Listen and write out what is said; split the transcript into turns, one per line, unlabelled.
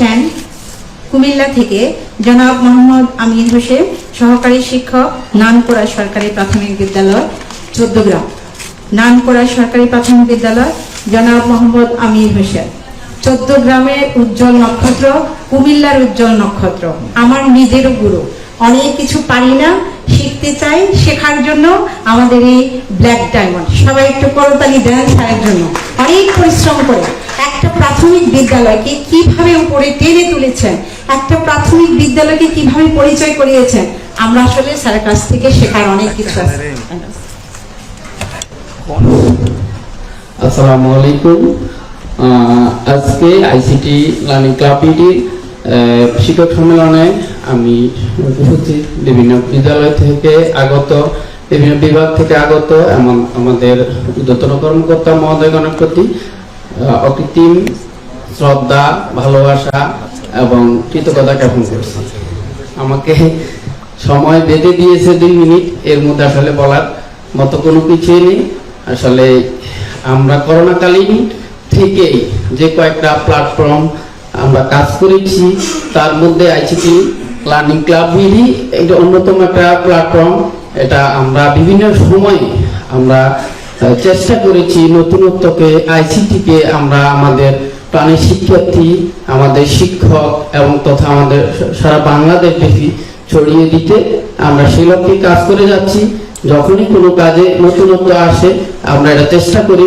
আসছেন কুমিল্লা থেকে জনাব মোহাম্মদ আমির হোসেন, সহকারী শিক্ষক, নানপুরা সরকারি প্রাথমিক বিদ্যালয়, চোদ্দগ্রাম। নানপুরা সরকারি প্রাথমিক বিদ্যালয়, জনাব মোহাম্মদ আমির হোসেন। চোদ্দ গ্রামের উজ্জ্বল নক্ষত্র, কুমিল্লার উজ্জ্বল নক্ষত্র। আমার নিজেরও গুরু। অনেক কিছু পারি না, শিখতে চাই, শেখার জন্য আমাদের এই ব্ল্যাক ডায়মন্ড। সবাই একটু করতালি দেন স্যারের জন্য। অনেক পরিশ্রম করে। একটা প্রাথমিক বিদ্যালয়কে কীভাবে উপরে টেনে তুলেছেন? একটা প্রাথমিক বিদ্যালয়কে কীভাবে পরিচয় করিয়েছেন? আমরা আসলে স্যারের কাছ থেকে শেখার অনেক কিছু আছে।
আসসালামু আলাইকুম। আজকে আইসিটি লার্নিং ক্লাব বিডির শিক্ষক সম্মেলনে আমি উপস্থিত বিভিন্ন বিদ্যালয় থেকে আগত, বিভিন্ন বিভাগ থেকে আগত আমাদের উদ্যতন কর্মকর্তা মহোদয়গণের প্রতি অকৃত্রিম শ্রদ্ধা, ভালোবাসা এবং কৃতজ্ঞতা জ্ঞাপন করছি। আমাকে সময় বেঁধে দিয়েছে দুই মিনিট, এর মধ্যে আসলে বলার মতো কোনো কিছুই নেই। আসলে আমরা করোনাকালীন থেকেই যে কয়েকটা প্ল্যাটফর্ম আমরা কাজ করেছি, তার মধ্যে আইসিটি লার্নিং ক্লাব মিলি একটা অন্যতম একটা প্ল্যাটফর্ম এটা আমরা বিভিন্ন সময়ে আমরা চেষ্টা করেছি নতুনত্বকে আইসিটিকে আমরা আমাদের প্রাণী শিক্ষার্থী, আমাদের শিক্ষক এবং তথা আমাদের সারা বাংলাদেশ ব্যাপী ছড়িয়ে দিতে আমরা সেই লক্ষ্যে কাজ করে যাচ্ছি। যখনই কোনো কাজে নতুনত্ব আসে, আমরা এটা চেষ্টা করি।